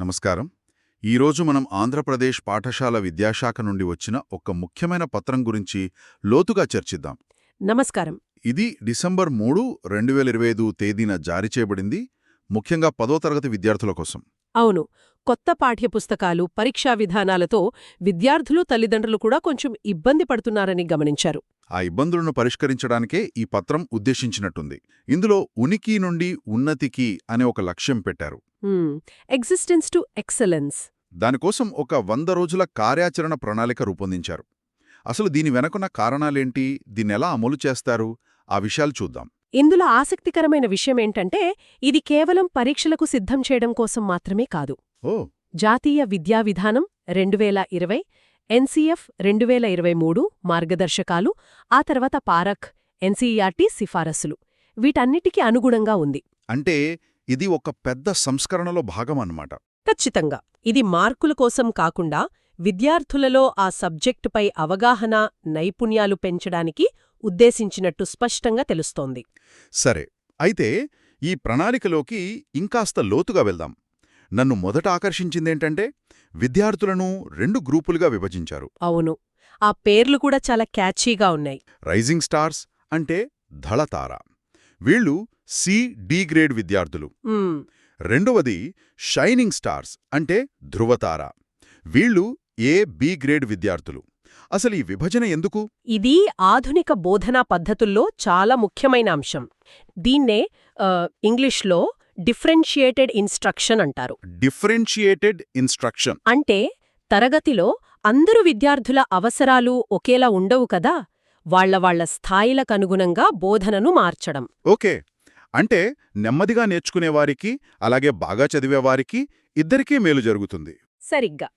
నమస్కారం. ఈరోజు మనం ఆంధ్రప్రదేశ్ పాఠశాల విద్యాశాఖ నుండి వచ్చిన ఒక ముఖ్యమైన పత్రం గురించి లోతుగా చర్చిద్దాం. నమస్కారం. ఇది డిసెంబర్ మూడు రెండు వేల ఇరవై ఐదు తేదీన జారీ చేయబడింది. ముఖ్యంగా పదో తరగతి విద్యార్థుల కోసం. అవును కొత్త పాఠ్యపుస్తకాలు పరీక్షా విధానాలతో విద్యార్థులు తల్లిదండ్రులు కూడా కొంచెం ఇబ్బంది పడుతున్నారని గమనించారు. ఆ ఇబ్బందులను పరిష్కరించడానికే ఈ పత్రం ఉద్దేశించినట్టుంది. ఇందులో ఉనికి నుండి ఉన్నతికి అనే ఒక లక్ష్యం పెట్టారు. Existence to excellence. దానికోసం ఒక వంద రోజుల కార్యాచరణ ప్రణాళిక రూపొందించారు. అసలు దీని వెనకున్న కారణాలేంటి? దీన్నెలా అమలు చేస్తారు? ఆ విషయాలు చూద్దాం. ఇందులో ఆసక్తికరమైన విషయం ఏంటంటే ఇది కేవలం పరీక్షలకు సిద్ధం చేయడం కోసం మాత్రమే కాదు. జాతీయ విద్యా విధానం రెండు వేల ఇరవై ఎన్సీఎఫ్ రెండు వేల ఇరవై మూడు మార్గదర్శకాలు ఆ తర్వాత పారక్ ఎన్సీఈఆర్టీ సిఫారసులు. వీటన్నిటికీ అనుగుణంగా ఉంది. అంటే ఇది ఒక పెద్ద సంస్కరణలో భాగం అన్నమాట. ఖచ్చితంగా. ఇది మార్కుల కోసం కాకుండా విద్యార్థులలో ఆ సబ్జెక్టుపై అవగాహన నైపుణ్యాలు పెంచడానికి ఉద్దేశించినట్టు స్పష్టంగా తెలుస్తోంది. సరే అయితే ఈ ప్రణాళికలోకి ఇంకాస్త లోతుగా వెళ్దాం. నన్ను మొదట ఆకర్షించిందేంటంటే విద్యార్థులను రెండు గ్రూపులుగా విభజించారు. అవును ఆ పేర్లు కూడా చాలా క్యాచీగా ఉన్నాయి. రైజింగ్ స్టార్స్ అంటే ధళతార. వీళ్ళు సి డి గ్రేడ్ విద్యార్థులు. రెండవది షైనింగ్ స్టార్స్ అంటే ధృవతార. వీళ్ళు ఏ బి గ్రేడ్ విద్యార్థులు. అసలు ఈ విభజన ఎందుకు? ఇది ఆధునిక బోధనా పద్ధతుల్లో చాలా ముఖ్యమైన అంశం. దీన్నే ఇంగ్లీష్లో డిఫరెన్షియేటెడ్ ఇన్స్ట్రక్షన్ అంటారు. Differentiated instruction. అంటే తరగతిలో అందరు విద్యార్థుల అవసరాలు ఒకేలా ఉండవు కదా వాళ్ళ వాళ్ళ స్థాయిలకనుగుణంగా బోధనను మార్చడం. ఓకే. అంటే నెమ్మదిగా నేర్చుకునేవారికి అలాగే బాగా చదివేవారికి ఇద్దరికీ మేలు జరుగుతుంది. సరిగ్గా.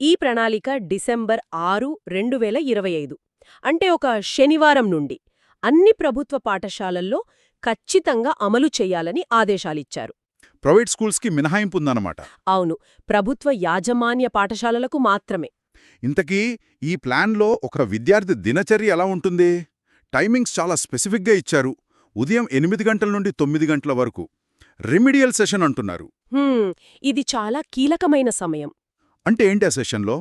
ఈ ప్రణాళిక డిసెంబర్ ఆరు రెండు వేల ఇరవై ఐదు. అంటే ఒక శనివారం నుండి అన్ని ప్రభుత్వ పాఠశాలల్లో ఖచ్చితంగా అమలు చెయ్యాలని ఆదేశాలిచ్చారు. ప్రైవేట్ స్కూల్స్కి మినహాయింపు ఉందన్నమాట అవును ప్రభుత్వ యాజమాన్య పాఠశాలలకు మాత్రమే. ఇంతకీ ఈ ప్లాన్లో ఒక విద్యార్థి దినచర్య ఎలా ఉంటుంది? టైమింగ్స్ చాలా స్పెసిఫిక్గా ఇచ్చారు. ఉదయం ఎనిమిది గంటల నుండి తొమ్మిది గంటల వరకు. రెమిడియల్ సెషన్ అంటున్నారు. ఇది చాలా కీలకమైన సమయం. అంటే ఏంటి ఆ సెషన్లో?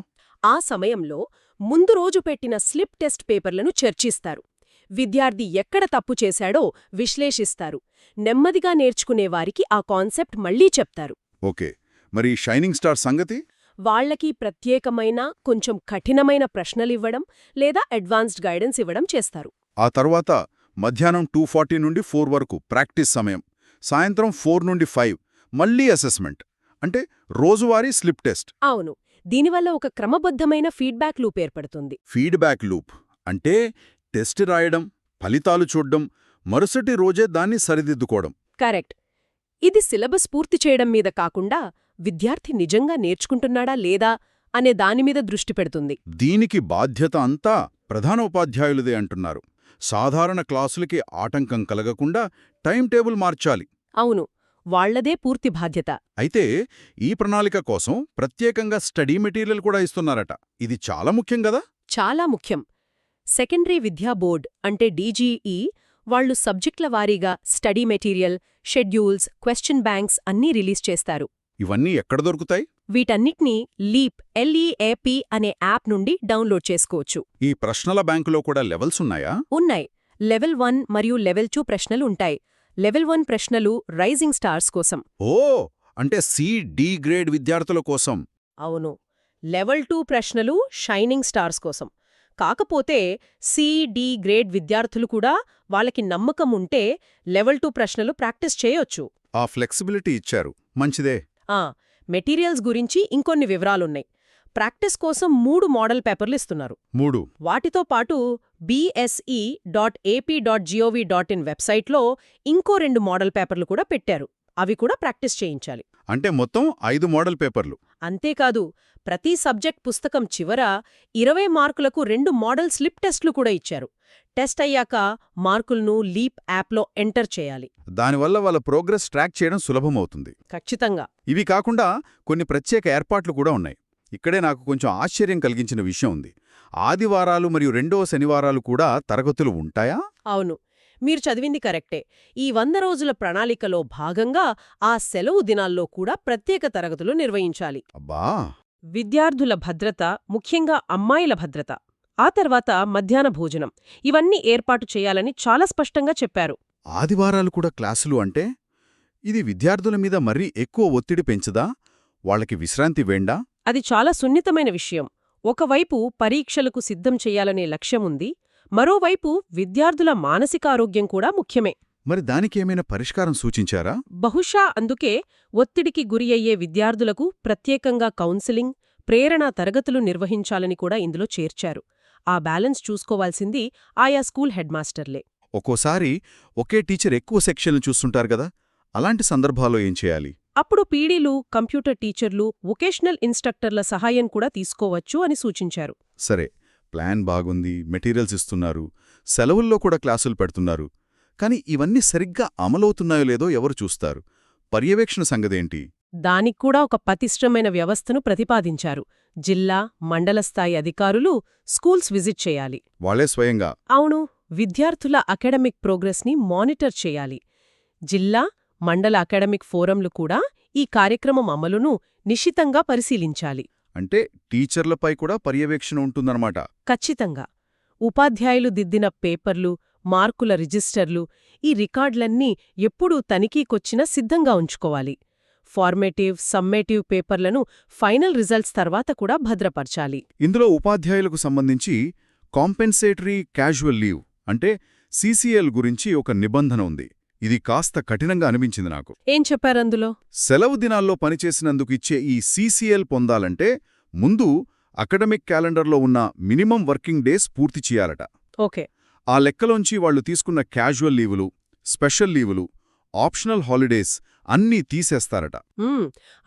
ఆ సమయంలో ముందు రోజు పెట్టిన స్లిప్ టెస్ట్ పేపర్లను చర్చిస్తారు. విద్యార్థి ఎక్కడ తప్పు చేశాడో విశ్లేషిస్తారు. నెమ్మదిగా నేర్చుకునేవారికి ఆ కాన్సెప్ట్ మళ్ళీ చెప్తారు. ఓకే. మరి షైనింగ్ స్టార్ సంగతి? వాళ్ళకి ప్రత్యేకమైన కొంచెం కఠినమైన ప్రశ్నలివ్వడం లేదా అడ్వాన్స్డ్ గైడెన్స్ ఇవ్వడం చేస్తారు. ఆ తర్వాత మధ్యాహ్నం టూ ఫార్టీ నుండి ఫోర్ వరకు ప్రాక్టీస్ సమయం సాయంత్రం ఫోర్ నుండి ఫైవ్ మళ్ళీ అసెస్మెంట్. అంటే రోజువారీ స్లిప్ టెస్ట్. అవును. దీనివల్ల ఒక క్రమబద్ధమైన ఫీడ్బ్యాక్ లూప్ ఏర్పడుతుంది. ఫీడ్బ్యాక్ లూప్ అంటే టెస్ట్ రాయడం ఫలితాలు చూడ్డం మరుసటి రోజే దాన్ని సరిదిద్దుకోవడం. కరెక్ట్. ఇది సిలబస్ పూర్తి చేయడం మీద కాకుండా విద్యార్థి నిజంగా నేర్చుకుంటున్నాడా లేదా అనే దానిమీద దృష్టి పెడుతుంది. దీనికి బాధ్యత అంతా ప్రధాన ఉపాధ్యాయులదే అంటున్నారు. సాధారణ క్లాసులకి ఆటంకం కలగకుండా టైం టేబుల్ మార్చాలి. అవును. వాళ్ళదే పూర్తి బాధ్యత. అయితే ఈ ప్రణాళిక కోసం ప్రత్యేకంగా స్టడీ మెటీరియల్ కూడా ఇస్తున్నారట. ఇది చాలా ముఖ్యం కదా? చాలా ముఖ్యం. సెకండరీ విద్యా బోర్డ్ అంటే డీజీఈ వాళ్ళు సబ్జెక్టుల వారీగా study material schedules question banks అన్నీ రిలీజ్ చేస్తారు. ఇవన్నీ ఎక్కడ దొరుకుతాయి? వీటన్నిటినీ లీప్ ఎల్ఈఏపీ అనే యాప్ నుండి డౌన్లోడ్ చేసుకోవచ్చు. ఈ ప్రశ్నల బ్యాంకులో కూడా లెవెల్స్ ఉన్నాయా? ఉన్నాయి. లెవెల్ వన్ మరియు లెవెల్ టూ ప్రశ్నలు ఉంటాయి. లెవెల్ వన్ ప్రశ్నలు రైజింగ్ స్టార్స్ కోసం. ఓ అంటే సి డి గ్రేడ్ విద్యార్థుల కోసం. అవును. లెవెల్ టూ ప్రశ్నలు షైనింగ్ స్టార్స్ కోసం. కాకపోతే సిడి గ్రేడ్ విద్యార్థులు కూడా వాళ్ళకి నమ్మకం ఉంటే లెవెల్ టూ ప్రశ్నలు ప్రాక్టీస్ చేయొచ్చు. ఆ ఫ్లెక్సిబిలిటీ ఇచ్చారు. మంచిదే. ఆ మెటీరియల్స్ గురించి ఇంకొన్ని వివరాలున్నాయి. ప్రాక్టీస్ కోసం మూడు మోడల్ పేపర్లు ఇస్తున్నారు. మూడు. వాటితో పాటు BSE dot AP dot GOV dot in వెబ్సైట్లో ఇంకో రెండు మోడల్ పేపర్లు కూడా పెట్టారు. అవి కూడా ప్రాక్టీస్ చేయించాలి. అంటే మొత్తం ఐదు మోడల్ పేపర్లు. అంతేకాదు ప్రతి సబ్జెక్ట్ పుస్తకం చివర ఇరవై మార్కులకు రెండు మోడల్ స్లిప్ టెస్ట్లు కూడా ఇచ్చారు. టెస్ట్ అయ్యాక మార్కులను లీప్ యాప్లో ఎంటర్ చేయాలి. దానివల్ల వాళ్ళ ప్రోగ్రెస్ ట్రాక్ చేయడం సులభమవుతుంది. ఖచ్చితంగా. ఇవి కాకుండా కొన్ని ప్రత్యేక ఏర్పాట్లు కూడా ఉన్నాయి. ఇక్కడే నాకు కొంచెం ఆశ్చర్యం కలిగించిన విషయం ఉంది. ఆదివారాలు మరియు రెండవ శనివారాలు కూడా తరగతులు ఉంటాయా? అవును. మీరు చదివింది కరెక్టే. ఈ వంద రోజుల ప్రణాళికలో భాగంగా ఆ సెలవు దినాల్లో కూడా ప్రత్యేక తరగతులు నిర్వహించాలి. అబ్బా! విద్యార్థుల భద్రత ముఖ్యంగా అమ్మాయిల భద్రత ఆ తర్వాత మధ్యాహ్న భోజనం. ఇవన్నీ ఏర్పాటు చేయాలని చాలా స్పష్టంగా చెప్పారు. ఆదివారాలు కూడా క్లాసులు అంటే? ఇది విద్యార్థుల మీద మరీ ఎక్కువ ఒత్తిడి పెంచదా? వాళ్ళకి విశ్రాంతి వేండా? అది చాలా సున్నితమైన విషయం. ఒకవైపు పరీక్షలకు సిద్ధం చెయ్యాలనే లక్ష్యముంది మరోవైపు విద్యార్థుల మానసికారోగ్యం కూడా ముఖ్యమే. మరి దానికేమైనా పరిష్కారం సూచించారా? బహుశా అందుకే ఒత్తిడికి గురి అయ్యే విద్యార్థులకు ప్రత్యేకంగా కౌన్సిలింగ్ ప్రేరణా తరగతులు నిర్వహించాలని కూడా ఇందులో చేర్చారు. ఆ బ్యాలెన్స్ చూసుకోవాల్సింది ఆయా స్కూల్ హెడ్మాస్టర్లే ఒక్కోసారి ఒకే టీచర్ ఎక్కువ సెక్షన్లు చూస్తుంటారు కదా అలాంటి సందర్భాల్లో ఏం చేయాలి? అప్పుడు పీడీలు కంప్యూటర్ టీచర్లు వొకేషనల్ ఇన్స్ట్రక్టర్ల సహాయం కూడా తీసుకోవచ్చు అని సూచించారు. సరే ప్లాన్ బాగుంది మెటీరియల్స్ ఇస్తున్నారు సెలవుల్లో కూడా క్లాసులు పెడుతున్నారు. కాని ఇవన్నీ సరిగ్గా అమలవుతున్నాయో లేదో ఎవరు చూస్తారు? పర్యవేక్షణ సంగదేంటి దానిక్కూడా ఒక పతిష్టమైన వ్యవస్థను ప్రతిపాదించారు. జిల్లా మండల స్థాయి అధికారులు స్కూల్స్ విజిట్ చేయాలి. వాళ్ళే స్వయంగా? అవును విద్యార్థుల అకాడమిక్ ప్రోగ్రెస్ని మానిటర్ చేయాలి. జిల్లా మండల అకాడమిక్ ఫోరంలు కూడా ఈ కార్యక్రమం అమలును నిశితంగా పరిశీలించాలి. అంటే టీచర్లపై కూడా పర్యవేక్షణ ఉంటుందన్నమాట. ఖచ్చితంగా. ఉపాధ్యాయులు దిద్దిన పేపర్లు మార్కుల రిజిస్టర్లు ఈ రికార్డులన్నీ ఎప్పుడూ తనిఖీకొచ్చినా సిద్ధంగా ఉంచుకోవాలి. ఫార్మేటివ్ సమ్మేటివ్ పేపర్లను ఫైనల్ రిజల్ట్స్ తర్వాత కూడా భద్రపరచాలి. ఇందులో ఉపాధ్యాయులకు సంబంధించి కాంపెన్సేటరీ క్యాజువల్ లీవ్ అంటే సీసీఎల్ గురించి ఒక నిబంధన ఉంది. ఇది కాస్త కఠినంగా అనిపించింది నాకు. ఏం చెప్పారందులో సెలవు దినాల్లో పనిచేసినందుకు ఇచ్చే ఈ సీసీఎల్ పొందాలంటే ముందు అకడమిక్ క్యాలెండర్లో ఉన్న మినిమం వర్కింగ్ డేస్ పూర్తి చేయాలట. ఓకే. ఆ లెక్కలోంచి వాళ్ళు తీసుకున్న క్యాజువల్ లీవులు స్పెషల్ లీవులు ఆప్షనల్ హాలిడేస్ అన్నీ తీసేస్తారట.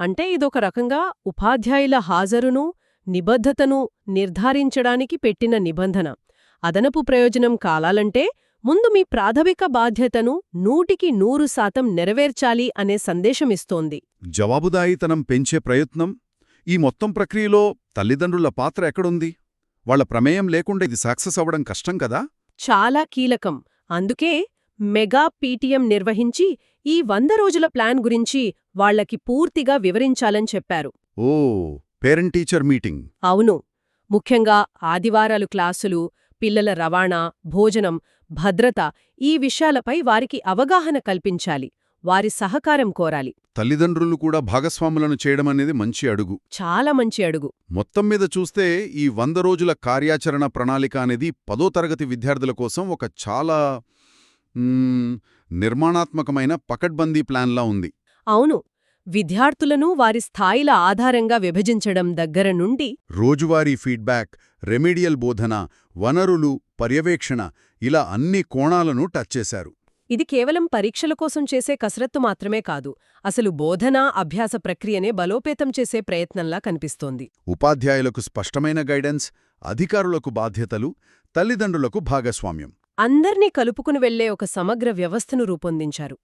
అంటే ఇదొక రకంగా ఉపాధ్యాయుల హాజరును నిబద్ధతను నిర్ధారించడానికి పెట్టిన నిబంధన. అదనపు ప్రయోజనం కాలాలంటే ముందు మీ ప్రాథమిక బాధ్యతను నూటికి నూరు శాతం నెరవేర్చాలి అనే సందేశమిస్తోంది జవాబుదాయితనం పెంచే ప్రయత్నం? ఈ మొత్తం ప్రక్రియలో తల్లిదండ్రుల పాత్ర ఎక్కడుంది? వాళ్ళ ప్రమేయం లేకుండా ఇది సక్సెస్ అవ్వడం కష్టం కదా? చాలా కీలకం. అందుకే మెగా పీటీఎం నిర్వహించి ఈ వంద రోజుల ప్లాన్ గురించి వాళ్ళకి పూర్తిగా వివరించాలని చెప్పారు. ఓ పేరెంట్ టీచర్ మీటింగ్. అవును. ముఖ్యంగా ఆదివారాలు క్లాసులు పిల్లల రవాణా భోజనం భద్రత ఈ విషయాలపై వారికి అవగాహన కల్పించాలి. వారి సహకారం కోరాలి. తల్లిదండ్రులు కూడా భాగస్వాములను చేయడం అనేది మంచి అడుగు. చాలా మంచి అడుగు. మొత్తం మీద చూస్తే ఈ వంద రోజుల కార్యాచరణ ప్రణాళిక అనేది పదో తరగతి విద్యార్థుల కోసం ఒక చాలా నిర్మాణాత్మకమైన పకడ్బందీ ప్లాన్లా ఉంది. అవును. విద్యార్థులను వారి స్థాయిల ఆధారంగా విభజించడం దగ్గర నుండి రోజువారీ ఫీడ్బ్యాక్ రెమీడియల్ బోధన వనరులు పర్యవేక్షణ ఇలా అన్ని కోణాలను టచ్ చేశారు. ఇది కేవలం పరీక్షల కోసం చేసే కసరత్తు మాత్రమే కాదు అసలు బోధనా అభ్యాస ప్రక్రియనే బలోపేతం చేసే ప్రయత్నంలా కనిపిస్తోంది. ఉపాధ్యాయులకు స్పష్టమైన గైడెన్స్ అధికారులకు బాధ్యతలు తల్లిదండ్రులకు భాగస్వామ్యం. అందర్నీ కలుపుకుని వెళ్ళే ఒక సమగ్ర వ్యవస్థను రూపొందించారు.